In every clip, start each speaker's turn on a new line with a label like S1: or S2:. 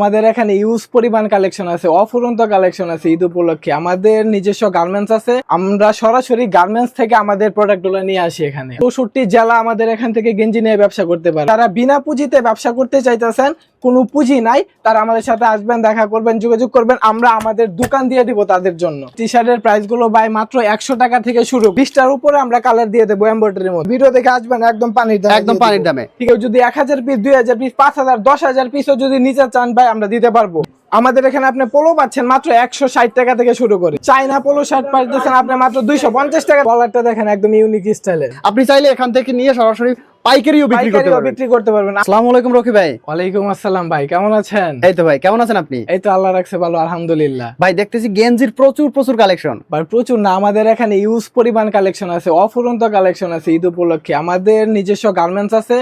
S1: আমাদের এখানে ইউজ পরিমাণ কালেকশন আছে, অফুরন্ত কালেকশন আছে ঈদ উপলক্ষে। আমাদের নিজস্ব গার্মেন্টস আছে। আমরা সরাসরি গার্মেন্টস থেকে আমাদের প্রোডাক্টগুলো নিয়ে আসি এখানে। চৌষট্টি জেলা আমাদের এখান থেকে গেঞ্জি নিয়ে ব্যবসা করতে পারে। তারা বিনা পুঁজিতে ব্যবসা করতে চাইতেছেন কোনো পুঁজি নাই তারা আমাদের সাথে আসবেন দেখা করবেন যোগাযোগ করবেন আমরা আমাদের দোকান দিয়ে দিব তাদের জন্য। টি শার্টের প্রাইসগুলো বাই মাত্র একশো টাকা থেকে শুরু। বিশটার উপরে আমরা কালার দিয়ে দেবো এম্বয়ডারির মধ্যে। ভিডিও দেখে আসবেন একদম পানির দামে
S2: একদম পানির দামে।
S1: ঠিক আছে যদি এক হাজার পিস দুই হাজার পিস পাঁচ হাজার দশ হাজার পিসও যদি নিচে চান ভাই আমরা দিতে পারব। আমাদের এখানে আপনি পোলো পাচ্ছেন মাত্র একশো ষাট টাকা থেকে শুরু করে। চাইনা পোলো শার্ট পাচ্ছেন আপনি মাত্র দুইশো পঞ্চাশ টাকা। কলারটা দেখেন একদম ইউনিক স্টাইলের
S2: আপনি চাইলে এখান থেকে নিয়ে সরাসরি পাইকারিও বিক্রি করতে পারবেন।
S1: বিক্রি করতে পারবেন।
S2: আসসালামু আলাইকুম রকি ভাই।
S1: ওয়ালাইকুম আসসালাম ভাই কেমন আছেন?
S2: এই তো ভাই কেমন আছেন আপনি?
S1: এই তো আল্লাহ রাখছে ভালো আলহামদুলিল্লাহ।
S2: ভাই দেখতেছি গেঞ্জির প্রচুর প্রচুর কালেকশন।
S1: ভাই প্রচুর না আমাদের এখানে ইউজ পরিমাণ কালেকশন আছে অফুরন্ত কালেকশন আছে ঈদ উপলক্ষে। আমাদের নিজস্ব গার্মেন্টস আছে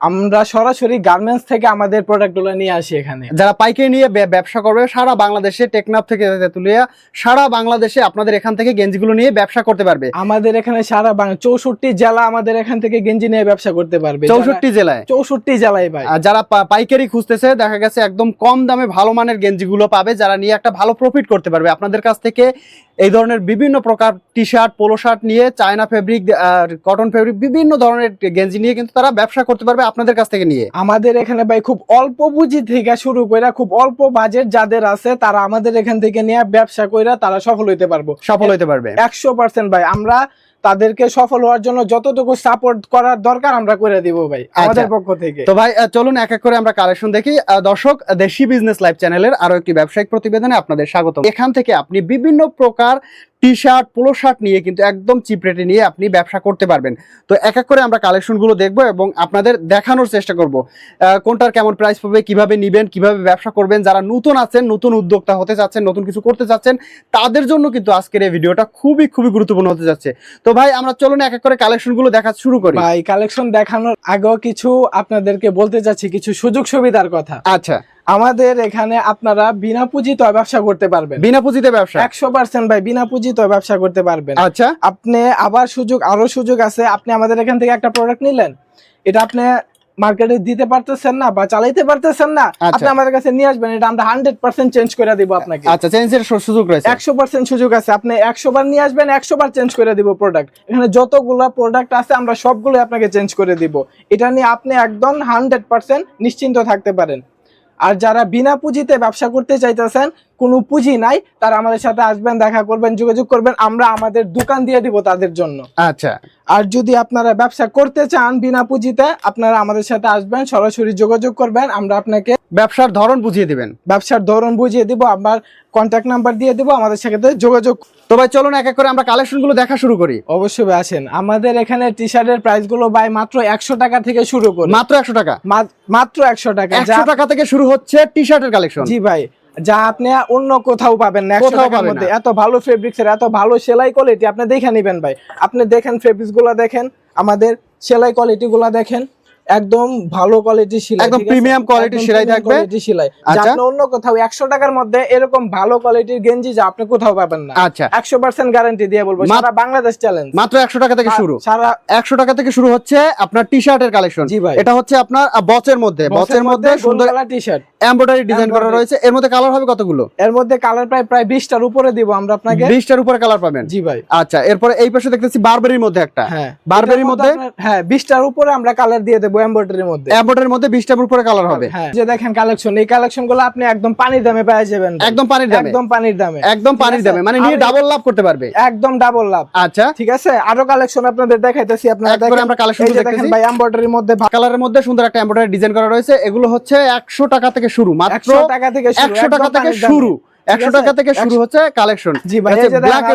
S1: আমরা সরাসরি গার্মেন্টস থেকে আমাদের প্রোডাক্টগুলো নিয়ে আসি এখানে।
S2: যারা পাইকারি নিয়ে ব্যবসা করবে সারা বাংলাদেশে টেকনাফ থেকে তেতুলিয়া সারা বাংলাদেশে আপনাদের এখান থেকে গেঞ্জিগুলো নিয়ে ব্যবসা করতে পারবে।
S1: আমাদের এখানে সারা বাংলা চৌষট্টি জেলা আমাদের এখান থেকে গেঞ্জি নিয়ে ব্যবসা করতে পারবে।
S2: চৌষট্টি জেলায়?
S1: চৌষট্টি জেলায় ভাই।
S2: আর যারা পাইকারি খুঁজতেছে দেখা গেছে একদম কম দামে ভালো মানের গেঞ্জিগুলো পাবে যারা নিয়ে একটা ভালো প্রফিট করতে পারবে। আপনাদের কাছ থেকে এই ধরনের বিভিন্ন প্রকার টি শার্ট পোলো শার্ট নিয়ে চায়না ফেব্রিক কটন ফেব্রিক বিভিন্ন ধরনের গেঞ্জি নিয়ে কিন্তু তারা ব্যবসা করতে পারবে আপনাদের কাছ থেকে নিয়ে।
S1: আমাদের এখানে ভাই খুব অল্প পুঁজি থেকে শুরু করে খুব অল্প বাজেট যাদের আছে তারা আমাদের এখান থেকে নিয়ে ব্যবসা করে তারা সফল হইতে পারব।
S2: সফল হইতে পারবে।
S1: একশো পার্সেন্ট ভাই। আমরা তাদেরকে সফল হওয়ার জন্য যতটুকু সাপোর্ট করার দরকার আমরা করে দিব ভাই আমাদের পক্ষ থেকে।
S2: তো ভাই চলুন এক এক করে আমরা কালেকশন দেখি। দর্শক দেশি বিজনেস লাইভ চ্যানেলের আরও একটি ব্যবসায়িক প্রতিবেদনে আপনাদের স্বাগত এখান থেকে আপনি বিভিন্ন প্রকার টি শার্ট পোলো শার্ট নিয়ে কিন্তু একদম চিপ রেটে নিয়ে আপনি ব্যবসা করতে পারবেন। তো এক এক করে আমরা কালেকশনগুলো দেখব এবং আপনাদের দেখানোর চেষ্টা করব। কোনটার কেমন প্রাইস পাবে কীভাবে নিবেন কীভাবে ব্যবসা করবেন যারা নতুন আছেন নতুন উদ্যোক্তা হতে চাচ্ছেন নতুন কিছু করতে চাচ্ছেন তাদের জন্য কিন্তু আজকের এই ভিডিওটা খুবই খুবই গুরুত্বপূর্ণ হতে যাচ্ছে। তো ভাই আমরা চলুন এক এক করে কালেকশনগুলো দেখা শুরু করি।
S1: ভাই কালেকশন দেখানোর আগেও কিছু আপনাদেরকে বলতে চাচ্ছি কিছু সুযোগ সুবিধার কথা।
S2: আচ্ছা।
S1: আমাদের এখানে আপনারা বিনা পুঁজিতে ব্যবসা করতে পারবেন।
S2: বিনা পুঁজিতে ব্যবসা?
S1: একশো পার্সেন্ট ভাই বিনা পুঁজিতে ব্যবসা করতে পারবেন।
S2: আচ্ছা।
S1: আপনি আবার সুযোগ আরও সুযোগ আছে আপনি আমাদের এখান থেকে একটা প্রোডাক্ট নিলেন। এটা আপনি মার্কেটে দিতে পারতেছেন না বা চালাইতে পারতেছেন না
S2: আচ্ছা।
S1: আপনি আমাদের কাছে নিয়ে আসবেন এটা আমরা হান্ড্রেড পার্সেন্ট চেঞ্জ করে দিব আপনাকে।
S2: আচ্ছা চেঞ্জের সু- সুযোগ রয়েছে।
S1: একশো পার্সেন্ট সুযোগ আছে আপনি একশো বার নিয়ে আসবেন একশো বার চেঞ্জ করে দিব প্রোডাক্ট এখানে যতগুলো প্রোডাক্ট আছে আমরা সবগুলো আপনাকে চেঞ্জ করে দিব। এটা নিয়ে আপনি একদম হান্ড্রেড পার্সেন্ট নিশ্চিন্ত থাকতে পারেন। আর যারা বিনা পুঁজিতে ব্যবসা করতে চাইতেছেন কোনো পুঁজি নাই তারা আমাদের সাথে আসবেন দেখা করবেন যোগাযোগ করবেন আমরা আমাদের দোকান দিয়ে দিব তাদের জন্য।
S2: আচ্ছা।
S1: আর যদি আপনারা ব্যবসা করতে চান বিনা পুঁজিতে আপনারা আমাদের সাথে আসবেন সরাসরি যোগাযোগ করবেন আমরা আপনাকে
S2: ব্যবসার ধরন বুঝিয়ে দিবেন।
S1: ব্যবসার ধরন বুঝিয়ে দিব আবার কন্ট্যাক্ট নাম্বার দিয়ে দেবো আমাদের সাথে যোগাযোগ।
S2: তো ভাই চলুন এক এক করে আমরা কালেকশনগুলো দেখা শুরু করি।
S1: অবশ্যই ভাই আসেন। আমাদের এখানে টি শার্টের প্রাইসগুলো ভাই মাত্র একশো টাকা থেকে শুরু করে।
S2: মাত্র একশো টাকা?
S1: মাত্র একশো টাকা।
S2: একশো টাকা থেকে শুরু হচ্ছে টি শার্টের কালেকশন
S1: জি ভাই যা আপনি অন্য কোথাও পাবেন না একশো
S2: কোথাও পাবেন
S1: মধ্যে। এত ভালো ফেব্রিক্স এত ভালো সেলাই কোয়ালিটি আপনি দেখে নেবেন ভাই। আপনি দেখেন ফেব্রিক্সগুলা দেখেন আমাদের সেলাই কোয়ালিটি গুলা দেখেন। একদম ভালো কোয়ালিটি সেলাই
S2: একদম প্রিমিয়াম
S1: কোয়ালিটি
S2: সেলাই থাকবে।
S1: quality সেলাই। যা
S2: আচ্ছা।
S1: আপনি অন্য কোথাও একশো টাকার মধ্যে এরকম ভালো কোয়ালিটির গেঞ্জি যা আপনি কোথাও পাবেন না।
S2: আচ্ছা।
S1: একশো পার্সেন্ট গ্যারান্টি দিয়ে বলব সারা বাংলাদেশ চ্যালেঞ্জ
S2: মাত্র একশো টাকা থেকে শুরু।
S1: সারা
S2: একশো টাকা থেকে শুরু হচ্ছে আপনার টি শার্টের কালেকশন
S1: জি ভাই।
S2: এটা হচ্ছে আপনার বচের মধ্যে। বচের মধ্যে সুন্দর
S1: টি শার্ট
S2: এমব্রয়ডারি ডিজাইন করা রয়েছে। এর মধ্যে কালার হবে কতগুলো?
S1: এর মধ্যে কালার প্রায় প্রায় উপরে দিব আমরা আপনাকে।
S2: উপরে কালার পাবেন?
S1: জি ভাই।
S2: আচ্ছা এরপরে এই পাশে দেখতেছি বারবেরির মধ্যে একটা।
S1: হ্যাঁ।
S2: বারবেরির মধ্যে
S1: হ্যাঁ উপরে আমরা কালার দিয়ে দেবো এমব্রয়ডারির মধ্যে।
S2: এমব্রয়ডারির মধ্যে উপরে কালার হবে।
S1: হ্যাঁ যে দেখেন কালেকশন এই কালেকশন আপনি একদম পানির দামে পেয়ে যাবেন
S2: একদম পানির দামে।
S1: একদম পানির দামে।
S2: একদম পানির দামে। মানে নিয়ে ডাবল লাভ করতে পারবে।
S1: একদম ডাবল লাভ
S2: আচ্ছা।
S1: ঠিক আছে? আরও কালেকশন আপনাদের দেখাইতেছি আপনারা দেখেন।
S2: আমরা দেখতেছি।
S1: ভাই এমব্রয়ডারির মধ্যে
S2: কালারের মধ্যে সুন্দর একটা এমব্রয়ডারি ডিজাইন করা রয়েছে। এগুলো হচ্ছে একশো টাকা থেকে শুরু মাত্র
S1: একশো টাকা থেকে শুরু,
S2: একশো টাকা থেকে শুরু একশো টাকা থেকে শুরু হচ্ছে কালেকশন
S1: জি ভাই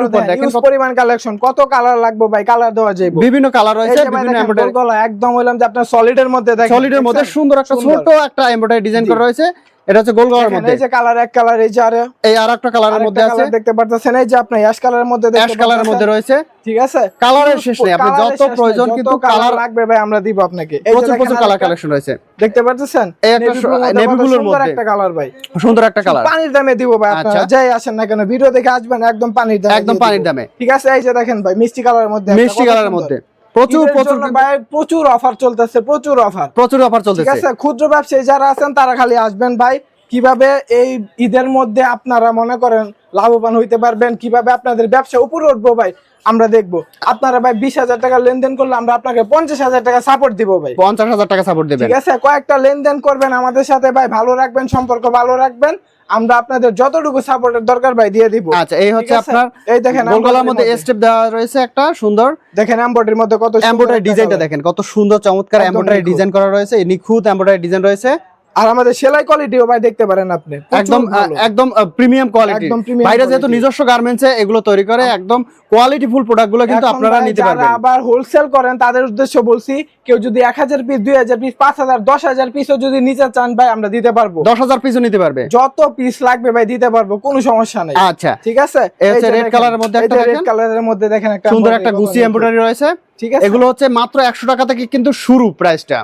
S2: উপর
S1: দেখেন, huge
S2: কত-
S1: পরিমাণ কালেকশন কত কালার লাগবে ভাই কালার দেওয়া যাইব
S2: বিভিন্ন কালার রয়েছে বিভিন্ন এমব্রয়ডারি
S1: একদম হইলাম যে আপনার সলিডের মধ্যে দেখেন
S2: সলিডের মধ্যে সুন্দর একটা। ছোট একটা এমব্রয়ডারি ডিজাইন করা রয়েছে। এটা হচ্ছে গোল গলার মধ্যে।
S1: এই যে কালার এক কালার এই যে আরে
S2: এই আর একটা কালারের মধ্যে আছে।
S1: দেখতে পারতেছেন এই যে আপনি অ্যাশ কালারের মধ্যে দেখতে
S2: অ্যাশ কালারের মধ্যে রয়েছে।
S1: ঠিক আছে?
S2: কালারের শেষ নেই আপনি যত প্রয়োজন কিন্তু কালার
S1: লাগবে ভাই আমরা দিব আপনাকে।
S2: প্রচুর প্রচুর কালার কালেকশন রয়েছে।
S1: দেখতে পারতেছেন?
S2: এই একটা নেভি ব্লুর মধ্যে।
S1: একটা কালার ভাই।
S2: সুন্দর একটা কালার
S1: পানির দামে দিব ভাই আপনারা
S2: আচ্ছা।
S1: যাই আসেন না কেন ভিডিও দেখে আসবেন একদম পানির দামে
S2: একদম পানির দামে।
S1: ঠিক আছে? এই যে দেখেন ভাই মিষ্টি কালারের মধ্যে
S2: মিষ্টি কালারের মধ্যে। প্রচুর প্রচুর
S1: ভাই প্রচুর অফার চলতেছে প্রচুর অফার
S2: প্রচুর অফার
S1: ঠিক আছে ক্ষুদ্র ব্যবসায়ী যারা আছেন তারা খালি আসবেন ভাই। কীভাবে এই ঈদের মধ্যে আপনারা মনে করেন লাভবান হইতে পারবেন? কীভাবে আপনাদের ব্যবসা উপরে উঠবো ভাই? আমরা দেখব। আপনারা ভাই বিশ হাজার টাকা লেনদেন করলে আমরা আপনাকে পঞ্চাশ হাজার টাকা সাপোর্ট দিব ভাই।
S2: পঞ্চাশ হাজার টাকা সাপোর্ট দেবেন।
S1: ঠিক আছে কয়েকটা লেনদেন করবেন আমাদের সাথে ভাই। ভালো রাখবেন সম্পর্ক ভালো রাখবেন। আমরা আপনাদের যতটুকু সাপোর্টের দরকার ভাই দিয়ে দিব।
S2: আচ্ছা এই হচ্ছে আপনার
S1: এই দেখেন
S2: গোলগলার মধ্যে। স্টেপ দেওয়া রয়েছে একটা সুন্দর।
S1: দেখেন এমব্রয়ডারির মধ্যে কত
S2: এমব্রয়ডারি ডিজাইনটা দেখেন কত সুন্দর চমৎকার এমব্রয়ডারি ডিজাইন করা রয়েছে এই নিখুঁত এমব্রয়ডারি ডিজাইন রয়েছে।
S1: আর আমাদের সেলাই কোয়ালিটিও ভাই দেখতে পারেন আপনি।
S2: একদম একদম প্রিমিয়াম কোয়ালিটি বাইরে যেহেতু নিজস্ব গার্মেন্টসে এগুলো তৈরি করে একদম কোয়ালিটি ফুল প্রোডাক্টগুলো কিন্তু আপনারা নিতে
S1: যারা
S2: পারবেন।
S1: আবার হোলসেল করেন তাদের উদ্দেশ্য বলছি কেউ যদি এক হাজার পিস দুই হাজার পিস পাঁচ হাজার দশ পিসও যদি নিতে চান ভাই আমরা দিতে পারব।
S2: দশ হাজার পিসও নিতে পারবে।
S1: যত পিস লাগবে ভাই দিতে পারব কোনো সমস্যা নেই।
S2: আচ্ছা।
S1: ঠিক আছে?
S2: এই colour এর মধ্যে একটা
S1: রেড। কালারের মধ্যে দেখেন একটা
S2: সুন্দর একটা গুছি এমব্রয়ডারি রয়েছে।
S1: ঠিক আছে?
S2: এগুলো হচ্ছে মাত্র একশো টাকা থেকে কিন্তু শুরু প্রাইসটা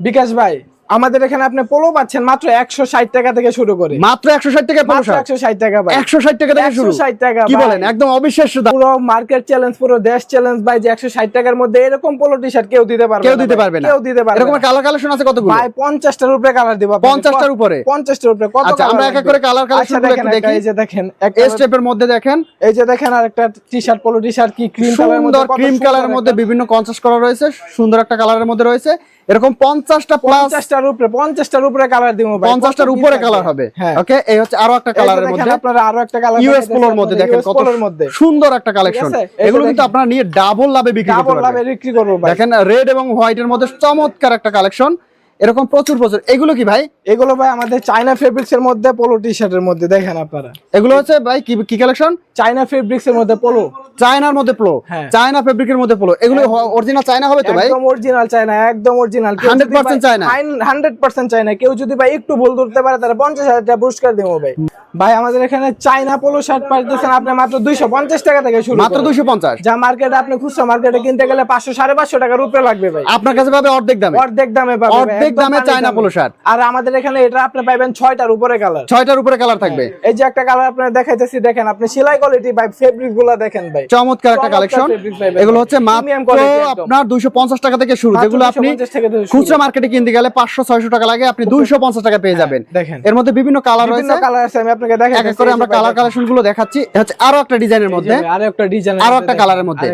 S1: বিকাশ ভাই আমাদের এখানে আপনি পোলো পাচ্ছেন মাত্র একশো ষাট টাকা থেকে শুরু করে।
S2: মাত্র একশো ষাট টাকা
S1: একশো ষাট টাকা
S2: একশো ষাট টাকা থেকে শুরু।
S1: ষাট টাকা
S2: কি বলেন? একদম অবিশ্বাস্য
S1: পুরো মার্কেট চ্যালেঞ্জ পুরো দেশ চ্যালেঞ্জ ভাই যে একশো ষাট টাকার মধ্যে এরকম পোলো টি শার্ট কেউ দিতে পারবে
S2: কেউ দিতে পারবে না।
S1: কেউ দিতে পারবে
S2: এরকম। কালার কালেকশন আছে কতগুলো?
S1: ভাই পঞ্চাশটার উপরে কালার দিব।
S2: পঞ্চাশটার উপরে।
S1: পঞ্চাশটার উপরে। কত
S2: আচ্ছা, আমরা এক এক করে কালার collection
S1: আচ্ছা, দেখেন
S2: একটু দেখি।
S1: এই যে দেখেন
S2: এই স্টেপের মধ্যে দেখেন।
S1: এই যে দেখেন আর একটা T shirt polo T shirt কি ক্রিম কালারের মধ্যে
S2: ক্রিম কালারের মধ্যে বিভিন্ন কনট্রাস্ট করা রয়েছে। সুন্দর একটা কালারের মধ্যে রয়েছে। এরকম পঞ্চাশটা প্লাস
S1: পঞ্চাশটার উপরে পঞ্চাশটার উপরে কালার দিব ভাই।
S2: পঞ্চাশটার
S1: কত
S2: উপরে কালার হবে।
S1: হ্যাঁ।
S2: ওকে এই হচ্ছে আরও একটা কালারের মধ্যে।
S1: আপনারা আরও একটা কালার
S2: ইউএস পোলোর মধ্যে দেখেন কত সুন্দর একটা কালেকশন
S1: আছে? এই যে
S2: এগুলো কিন্তু আপনারা নিয়ে ডাবল লাভে বিক্রি করতে
S1: ডাবল লাভে বিক্রি করব ভাই।
S2: দেখেন রেড এবং হোয়াইট এর মধ্যে চমৎকার একটা কালেকশন এরকম প্রচুর প্রচুর। এগুলো কি ভাই?
S1: এগুলো ভাই আমাদের চায়না ফেব্রিক্স এর মধ্যে পোলো টি শার্টের মধ্যে দেখেন আপনারা।
S2: এগুলো হচ্ছে ভাই কি কি কালেকশন
S1: চায়না ফেব্রিক্স এর মধ্যে পোলো
S2: চায়নার মধ্যে পোলো
S1: হ্যাঁ।
S2: চায়না ফেব্রিকের মধ্যে পোলো এগুলো অরিজিনাল চায়না হবে তো ভাই?
S1: একদম অরিজিনাল চায়না একদম original
S2: 100% China?
S1: Hundred percent China. কেউ যদি ভাই একটু ভুল ধরতে পারে তারা পঞ্চাশ হাজার টাকা পুরস্কার দেবো ভাই। ভাই আমাদের এখানে চায়না পোলো শার্ট পাইতেছেন আপনি মাত্র দুইশো পঞ্চাশ টাকা থেকে শুরু
S2: মাত্র
S1: করে।
S2: দুইশো পঞ্চাশ।
S1: যা মার্কেটে আপনি খুচরা মার্কেটে কিনতে গেলে পাঁচশো সাড়ে পাঁচশো টাকার উপরে লাগবে ভাই।
S2: আপনার কাছে পাবে অর্ধেক দামে।
S1: অর্ধেক দামে পাবে
S2: অর্ধেক দামে চায়না। Polo shirt.
S1: আর আমাদের এখানে এটা আপনি পাবেন ছয়টার উপরে কালার
S2: ছয়টার উপরে কালার থাকবে।
S1: এই যে একটা কালার আপনার দেখাইতেছি দেখেন আপনি সেলাই কোয়ালিটি ভাই ফেব্রিকগুলা দেখেন ভাই।
S2: চমৎকার একটা কালেকশন এগুলো হচ্ছে মাত্র। আপনার দুইশো পঞ্চাশ টাকা থেকে শুরু যেগুলো আপনি
S1: 250।
S2: খুচরা মার্কেটে কিনতে গেলে পাঁচশো ছয়শো টাকা লাগে আপনি দুইশো পঞ্চাশ টাকা পেয়ে যাবেন।
S1: দেখেন।
S2: এর মধ্যে বিভিন্ন কালার রয়েছে।
S1: কালার আছে আমি আপনাকে দেখাই
S2: এক করে আমরা কালার কালেকশনগুলো দেখাচ্ছি। হচ্ছে আরও একটা ডিজাইনের মধ্যে।
S1: আরও একটা ডিজাইন
S2: আরও একটা কালারের মধ্যে।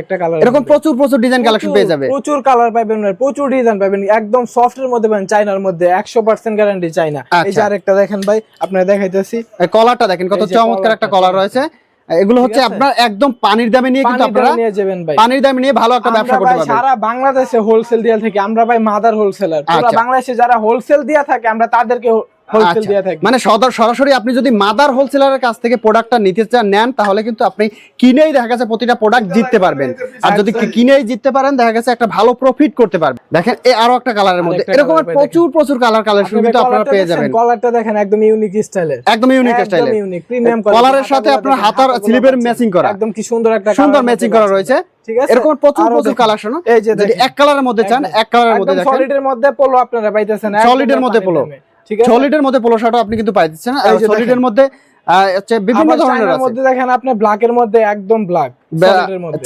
S2: এরকম প্রচুর প্রচুর ডিজাইন কালেকশন পেয়ে যাবে।
S1: প্রচুর কালার পাবেন প্রচুর ডিজাইন পাবেন। একদম সফট এর মধ্যে পাবেন চাইনার মধ্যে 100% গ্যারান্টি চাইনা এই যে
S2: আচ্ছা।
S1: আরেকটা দেখেন ভাই আপনারা দেখাইতেছি।
S2: কলারটা দেখেন কত চমৎকার একটা কলার রয়েছে। এগুলো হচ্ছে আপনার একদম পানির দামে নিয়ে কিন্তু আপনারা
S1: নিয়ে যাবেন ভাই।
S2: পানির দামে নিয়ে ভালো একটা ব্যবসা করতে পারবেন।
S1: সারা বাংলাদেশে হোলসেল দিয়া থেকে আমরা ভাই মাদার হোলসেলার পুরো। বাংলাদেশে যারা হোলসেল দিয়া থাকে আমরা তাদেরকে
S2: আচ্ছা। মানে সরাসরি আপনি যদি মাদার হোলসেলারের কাছ থেকে প্রোডাক্টটা নিতে চান নেন তাহলে কিন্তু আপনি কিনেই দেখা গেছে প্রতিটা প্রোডাক্ট জিততে পারবেন। আর যদি কিনেই জিততে পারেন দেখা গেছে একটা ভালো প্রফিট করতে পারবেন। দেখেন এই আরও একটা কালারের মধ্যে। এরকম প্রচুর প্রচুর কালার কালেকশন কিন্তু আপনারা পেয়ে যাবেন।
S1: কলারটা দেখেন একদম ইউনিক স্টাইলের
S2: একদম ইউনিক স্টাইলে
S1: একদম ইউনিক প্রিমিয়াম
S2: কলারের সাথে আপনার হাতার স্লিভের ম্যাচিং করা।
S1: একদম কি সুন্দর একটা
S2: সুন্দর ম্যাচিং করা রয়েছে। এরকম প্রচুর প্রচুর। কালেকশন
S1: এই যে
S2: এক কালারের মধ্যে চান এক কালারের মধ্যে দেখেন।
S1: সলিডের মধ্যে পোলো আপনারা পাইতেছেন
S2: সলিডের মধ্যে পোলো।
S1: ঠিক আছে?
S2: সলিডের মধ্যে পোলো শার্টও আপনি কিন্তু সলিডের মধ্যে আহ, হচ্ছে বিভিন্ন ধরনের আছে।
S1: মধ্যে দেখেন আপনি ব্ল্যাকের মধ্যে একদম ব্ল্যাক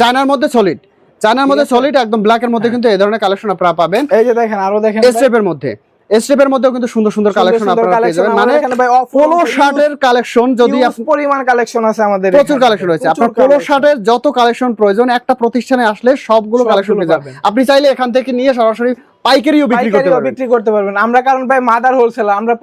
S2: চায়নার মধ্যে। সলিড চায়নার মধ্যে সলিড একদম ব্ল্যাক এর মধ্যে কিন্তু এই ধরনের কালেকশন আপনারা পাবেন।
S1: এই যে দেখেন আরও দেখেন
S2: স্টেপের মধ্যে। স্টেপের মধ্যেও কিন্তু সুন্দর সুন্দর কালেকশন আপনারা পেয়ে যাবেন। মানে
S1: এখানে ভাই
S2: পোলো শার্টের কালেকশন যদি
S1: পরিমাণ কালেকশন আছে আমাদের
S2: প্রচুর কালেকশন রয়েছে। আপনার পোলো শার্টের যত কালেকশন প্রয়োজন একটা প্রতিষ্ঠানে আসলে সবগুলো
S1: সবগুলো
S2: কালেকশন পেয়ে যাবেন। আপনি চাইলে এখান থেকে নিয়ে সরাসরি পাইকারিও বিক্রি করতে পারবেন।
S1: বিক্রি করতে পারবেন। আমরা কারণ ভাই মাদার হোলসেলার আমরা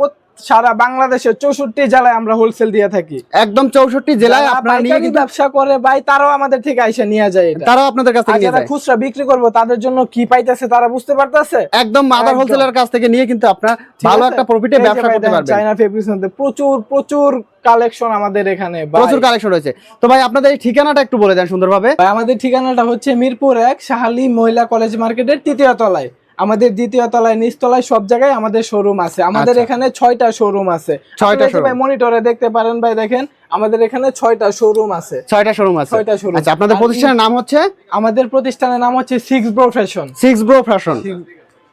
S1: সারা বাংলাদেশের চৌষট্টি জেলায় আমরা হোলসেল দিয়ে থাকি।
S2: একদম চৌষট্টি জেলায় আপনারা
S1: ব্যবসা করে ভাই তারাও আমাদের থেকে আইসা নিয়ে যায়
S2: তারাও আপনাদের কাছ থেকে
S1: যারা খুচরা বিক্রি করব তাদের জন্য কি পাইতেছে তারা বুঝতে পারতেছে?
S2: একদম মাদার। হোলসেলের কাছ থেকে নিয়ে কিন্তু আপনার ভালো একটা প্রফিটে ব্যবসা করতে পারবেন।
S1: চাইনা ফেব্রিক্স মধ্যে প্রচুর প্রচুর কালেকশন আমাদের এখানে
S2: প্রচুর কালেকশন রয়েছে। তো ভাই আপনাদের এই ঠিকানাটা একটু বলে দেন সুন্দরভাবে।
S1: ভাই, আমাদের ঠিকানাটা হচ্ছে মিরপুর এক শাহালি মহিলা কলেজ মার্কেটের তৃতীয় তলায়। আমাদের দ্বিতীয় তলায় নিচতলায় সব জায়গায় আমাদের শোরুম আছে। আমাদের
S2: আচ্ছা।
S1: এখানে ছয়টা শোরুম আছে।
S2: ছয়টা।
S1: ভাই মনিটরে দেখতে পারেন ভাই দেখেন আমাদের এখানে ছয়টা শোরুম আছে।
S2: ছয়টা শোরুম আছে।
S1: ছয়টা শোরুম
S2: আছে আপনাদের প্রতিষ্ঠানের নাম হচ্ছে?
S1: আমাদের প্রতিষ্ঠানের নাম হচ্ছে six bro fashion
S2: six bro fashion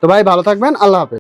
S2: তো ভাই ভালো থাকবেন আল্লাহ হাফেজ।